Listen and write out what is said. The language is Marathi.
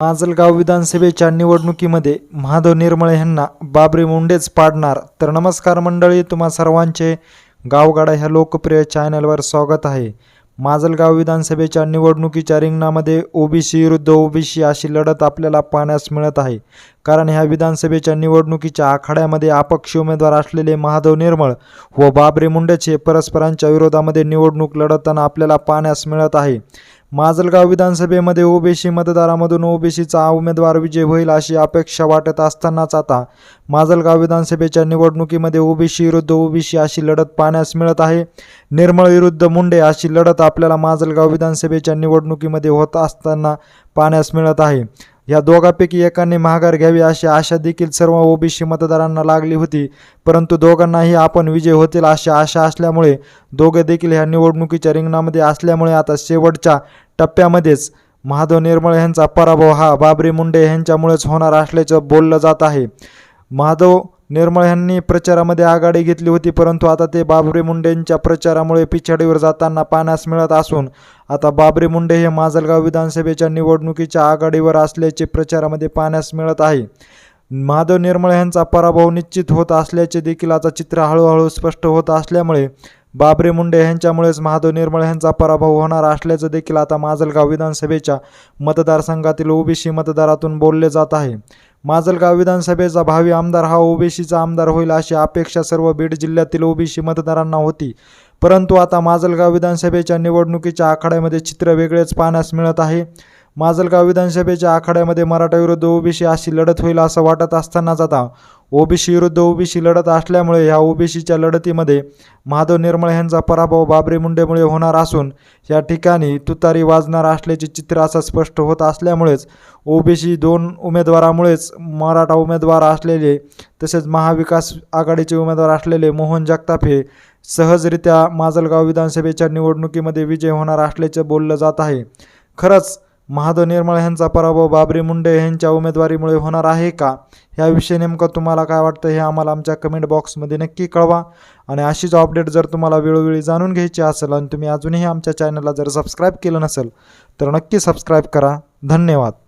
माजलगाव विधानसभेच्या निवडणुकीमध्ये महादेव निर्मळे यांना बाबरी मुंडेच पाडणार. तर नमस्कार मंडळी तुम्हा सर्वांचे गावगाडा ह्या लोकप्रिय चॅनलवर स्वागत आहे. माजलगाव विधानसभेच्या निवडणुकीच्या रिंगणामध्ये ओबीसी विरुद्ध ओबीसी अशी लढत आपल्याला पाहण्यास मिळत आहे. कारण ह्या विधानसभेच्या निवडणुकीच्या आखाड्यामध्ये अपक्ष उमेदवार असलेले महादेव निर्मळ व बाबरी मुंडेचे परस्परांच्या विरोधामध्ये निवडणूक लढताना आपल्याला पाहण्यास मिळत आहे. माजलगाव विधानसभेमध्ये ओबीसी मतदारामधून ओबीसीचा उमेदवार विजय होईल अशी अपेक्षा वाटत असतानाच आता माजलगाव विधानसभेच्या निवडणुकीमध्ये ओबीसी विरुद्ध ओबीसी अशी लढत पाहण्यास मिळत आहे. निर्मळ विरुद्ध मुंडे अशी लढत आपल्याला माजलगाव विधानसभेच्या निवडणुकीमध्ये होत असताना पाहण्यास मिळत आहे. या दोघांपैकी एकाने माघार घ्यावी अशी आशा देखील सर्व ओबीसी मतदारांना लागली होती. परंतु दोघांनाही आपण विजय होतील अशी आशा असल्यामुळे दोघे देखील ह्या निवडणुकीच्या रिंगणामध्ये असल्यामुळे आता शेवटच्या टप्प्यामध्येच महादेव निर्मळ यांचा पराभव हा बाबरी मुंडे यांच्यामुळेच होणार असल्याचं बोललं जात आहे. महादेव निर्मळ यांनी प्रचारामध्ये आघाडी घेतली होती परंतु आता ते बाबरी मुंडेंच्या प्रचारामुळे पिछाडीवर जाताना पाहण्यास मिळत असून आता बाबरी मुंडे हे माजलगाव विधानसभेच्या निवडणुकीच्या आघाडीवर असल्याचे प्रचारामध्ये पाहण्यास मिळत आहे. महादेव निर्मळ यांचा पराभव निश्चित होत असल्याचे देखील आता चित्र हळूहळू स्पष्ट होत असल्यामुळे बाबरे मुंडे यांच्यामुळेच महादेव निर्मळ यांचा पराभव होणार असल्याचं देखील आता माजलगाव विधानसभेच्या मतदारसंघातील ओबीसी मतदारातून बोलले जात आहे. माजलगाव विधानसभेचा भावी आमदार हा ओबीसीचा आमदार होईल अशी अपेक्षा सर्व बीड जिल्ह्यातील ओबीसी मतदारांना होती. परंतु आता माजलगाव विधानसभेच्या निवडणुकीच्या आखाड्यामध्ये चित्र वेगळेच पाहण्यास मिळत आहे. माजलगाव विधानसभेच्या आखाड्यामध्ये मराठा विरुद्ध ओबीसी अशी लढत होईल असं वाटत असतानाच आता ओबीसी विरुद्ध ओबीसी लढत असल्यामुळे ह्या ओबीसीच्या लढतीमध्ये माधव निर्मळ यांचा पराभव बाबरी मुंडेमुळे होणार असून या ठिकाणी तुतारी वाजणार असल्याचे चित्र असं स्पष्ट होत असल्यामुळेच ओबीसी दोन उमेदवारामुळेच मराठा उमेदवार असलेले तसेच महाविकास आघाडीचे उमेदवार असलेले मोहन जगताप हे सहजरित्या माजलगाव विधानसभेच्या निवडणुकीमध्ये विजय होणार असल्याचं बोललं जात आहे. खरंच महादेव निर्मळ यांचा पराभव बाबरी मुंडे यांच्या उमेदवारीमुळे होणार आहे का? याविषयी नेमकं तुम्हाला काय वाटतं हे आम्हाला आमच्या कमेंट बॉक्समध्ये नक्की कळवा. आणि अशीच अपडेट जर तुम्हाला वेळोवेळी जाणून घ्यायची असेल आणि तुम्ही अजूनही आमच्या चॅनलला जर सबस्क्राईब केलं नसेल तर नक्की सबस्क्राईब करा. धन्यवाद.